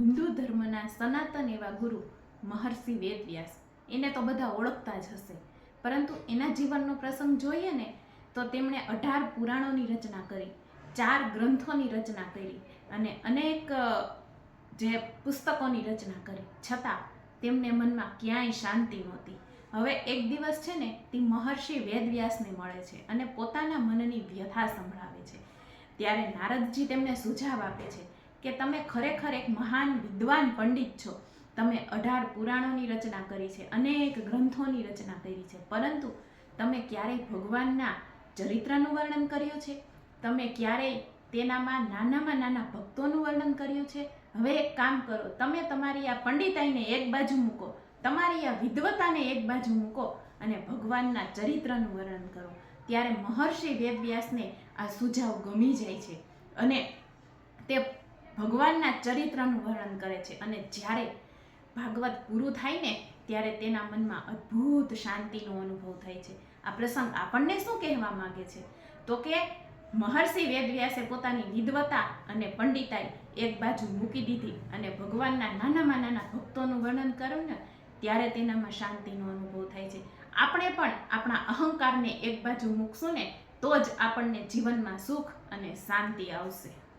હિન્દુ ધર્મના સનાતન એવા ગુરુ મહર્ષિ વેદવ્યાસ, એને તો બધા ઓળખતા જ હશે. પરંતુ એના જીવનનો પ્રસંગ જોઈએ ને, તો તેમણે અઢાર પુરાણોની રચના કરી, ચાર ગ્રંથોની રચના કરી અને અનેક જે પુસ્તકોની રચના કરી. છતાં તેમને મનમાં ક્યાંય શાંતિ નહોતી. હવે એક દિવસ છે ને, તે મહર્ષિ વેદવ્યાસને મળે છે અને પોતાના મનની વ્યથા સંભળાવે છે. ત્યારે નારદજી તેમને સુઝાવ આપે છે. કે તમે ખરેખર એક મહાન વિદ્વાન પંડિત છો. તમે અઢાર પુરાણોની રચના કરી છે, અનેક ગ્રંથોની રચના કરી છે, પરંતુ તમે ક્યારેય ભગવાનના ચરિત્રનું વર્ણન કર્યું છે? તમે ક્યારેય તેનામાં નાનામાં નાના ભક્તોનું વર્ણન કર્યું છે? હવે એક કામ કરો, તમે તમારી આ પંડિતાઈને એક બાજુ મૂકો, તમારી આ વિદ્વતાને એક બાજુ મૂકો અને ભગવાનના ચરિત્રનું વર્ણન કરો. ત્યારે મહર્ષિ વેદવ્યાસને આ સુઝાવ ગમી જાય છે અને તે ભગવાનના ચરિત્રનું વર્ણન કરે છે. અને જ્યારે ભાગવત પૂરું થાય ને, ત્યારે તેના મનમાં અદ્ભુત શાંતિનો અનુભવ થાય છે. આ પ્રસંગ આપણને શું કહેવા માગે છે? તો કે મહર્ષિ વેદવ્યાસે પોતાની વિદ્વતા અને પંડિતાઈ એક બાજુ મૂકી દીધી અને ભગવાનના નાનામાં નાના ભક્તોનું વર્ણન કર્યું ને, ત્યારે તેનામાં શાંતિનો અનુભવ થાય છે. આપણે પણ આપણા અહંકારને એક બાજુ મૂકશું ને, તો જ આપણને જીવનમાં સુખ અને શાંતિ આવશે.